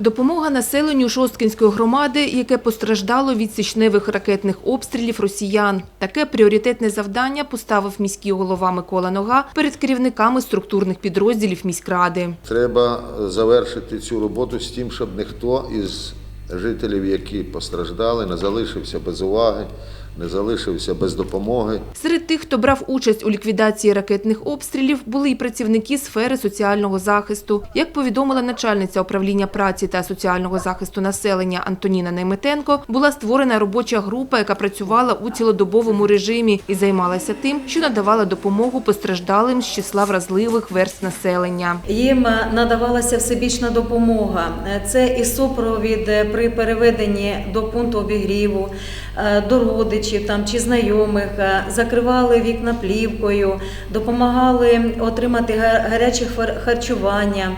Допомога населенню Шосткинської громади, яке постраждало від січневих ракетних обстрілів росіян. Таке пріоритетне завдання поставив міський голова Микола Нога перед керівниками структурних підрозділів міськради. Треба завершити цю роботу з тим, щоб ніхто із жителів, які постраждали, не залишився без уваги, не залишився без допомоги. Серед тих, хто брав участь у ліквідації ракетних обстрілів, були і працівники сфери соціального захисту. Як повідомила начальниця управління праці та соціального захисту населення Антоніна Найметенко, була створена робоча група, яка працювала у цілодобовому режимі і займалася тим, що надавала допомогу постраждалим з числа вразливих верств населення. Їм надавалася всебічна допомога. Це і супровід при переведенні до пункту обігріву, е, до родичів там чи знайомих, е, закривали вікна плівкою, допомагали отримати гаряче харчування.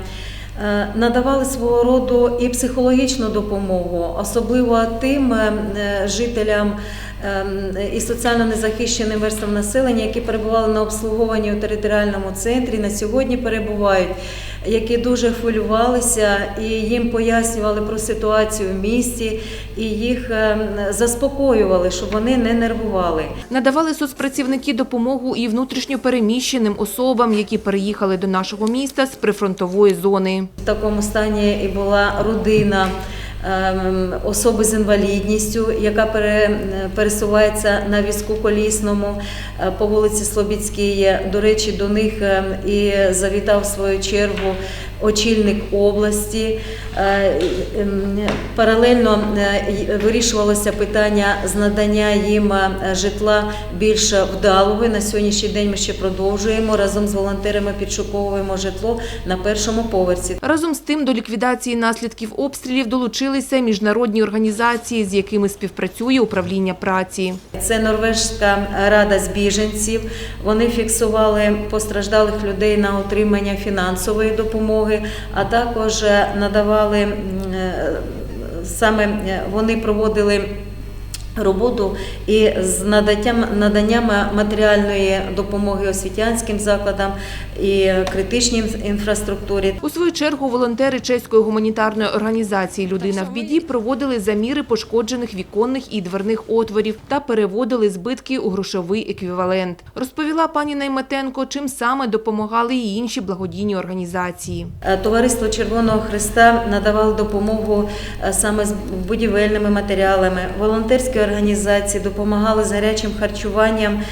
Е, Надавали свого роду і психологічну допомогу, особливо тим е, жителям ем, і соціально незахищеним верствам населення, які перебували на обслуговуванні у територіальному центрі, на сьогодні перебувають, які дуже хвилювалися і їм пояснювали про ситуацію в місті, і їх ем, заспокоювали, щоб вони не нервували. Надавали соцпрацівники допомогу і внутрішньо переміщеним особам, які переїхали до нашого міста з прифронтової зони. В такому стані і була родина. Ем, Особи з інвалідністю, яка пере- пересувається на візку колісному е, по вулиці Слобідській. До речі, до них ем, і завітав в свою чергу очільник області. Е, ем, Паралельно е, вирішувалося питання з надання їм е, житла більш вдалого. На сьогоднішній день ми ще продовжуємо разом з волонтерами підшуковуємо житло на першому поверсі. Разом з тим до ліквідації наслідків обстрілів долучилися міжнародні організації, з якими співпрацює управління праці. Це Норвежська рада з біженців. Вони фіксували постраждалих людей на отримання фінансової допомоги, а також е, надавали е, саме е, вони проводили. Роботу і з наданням, наданням матеріальної допомоги освітянським закладам і критичній інфраструктурі. У свою чергу волонтери чеської гуманітарної організації Людина в біді проводили заміри пошкоджених віконних і дверних отворів та переводили збитки у грошовий еквівалент. Розповіла пані Найметенко, чим саме допомагали і інші благодійні організації. Е, Товариство Червоного Христа надавало допомогу е, саме з будівельними матеріалами. Волонтерські організації допомагали з гарячим харчуванням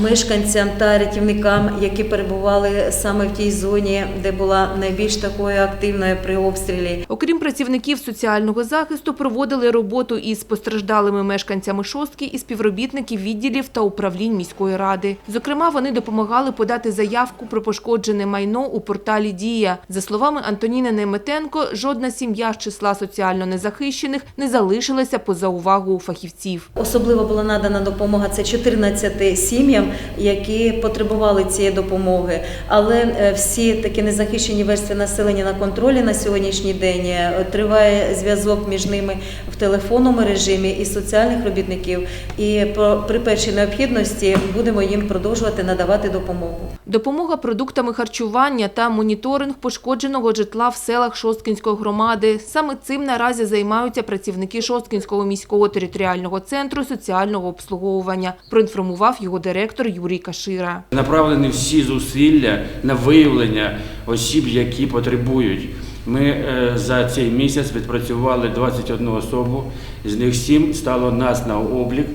мешканцям та рятівникам, які перебували саме в тій зоні, де була найбільш такою активною при обстрілі. Окрім працівників соціального захисту, проводили роботу із постраждалими мешканцями шостки і співробітників відділів та управлінь міської ради. Зокрема, вони допомагали подати заявку про пошкоджене майно у порталі Дія. За словами Антоніни Неметенко, жодна сім'я з числа соціально незахищених не залишилася поза увагою фахівців. Особливо була надана допомога це 14 сім'ям, які потребували цієї допомоги. Але е, всі такі незахищені верстви населення на контролі на сьогоднішній день Е, триває зв'язок між ними в телефонному режимі і соціальних робітників. І при першій необхідності будемо їм продовжувати надавати допомогу. Допомога продуктами харчування та моніторинг пошкодженого житла в селах Шосткінської громади. Саме цим наразі займаються працівники Шосткінського міського територіального центру соціального обслуговування, проінформував його директор Юрій Кашира. Направлені всі зусилля на виявлення осіб, які потребують. Ми е, за цей місяць відпрацювали 21 особу, з них 7 стало нас на облік,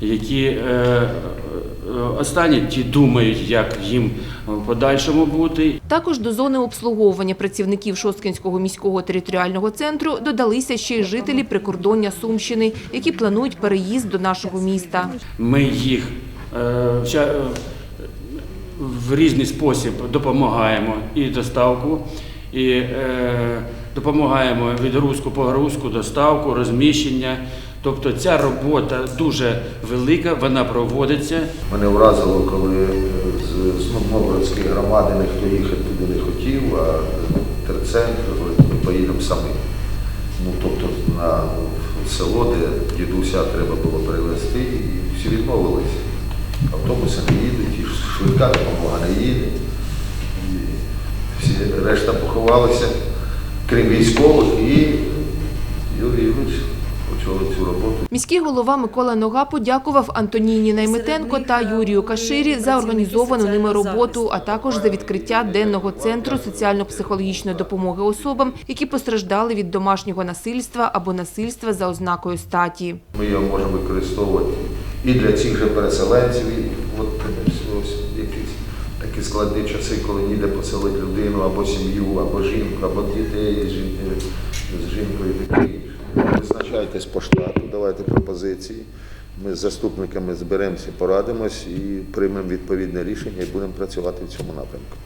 які е, е, останні ті думають, як їм в подальшому бути. Також до зони обслуговування працівників Шосткінського міського територіального центру додалися ще й жителі прикордоння Сумщини, які планують переїзд до нашого міста. Ми їх в різний спосіб допомагаємо і доставку, і е, допомагаємо відгрузку, погрузку, доставку, розміщення. Тобто ця робота дуже велика, вона проводиться. Мене вразило, коли е, з Новгородської громади ніхто їхати туди не хотів, а терцентр ми поїдемо самі. Ну, тобто на село, де дідуся треба було привезти, і всі відмовилися. Автобуси не їдуть, і швидка допомога не їде. І всі решта поховалися крім військових, і Юрій Юрійович очолив цю роботу. Міський голова Микола Нога подякував Антоніні Найметенко та Юрію Каширі за організовану ними роботу, а також за відкриття денного центру соціально-психологічної допомоги особам, які постраждали від домашнього насильства або насильства за ознакою статі. Ми його можемо використовувати і для цих же переселенців, і от ось якісь такі складні часи, коли ніде поселити людину або сім'ю, або жінку, або дітей з жін- з жінкою і. Визначайтесь по штату, давайте пропозиції. Ми з заступниками зберемося, порадимось і приймемо відповідне рішення і будемо працювати в цьому напрямку.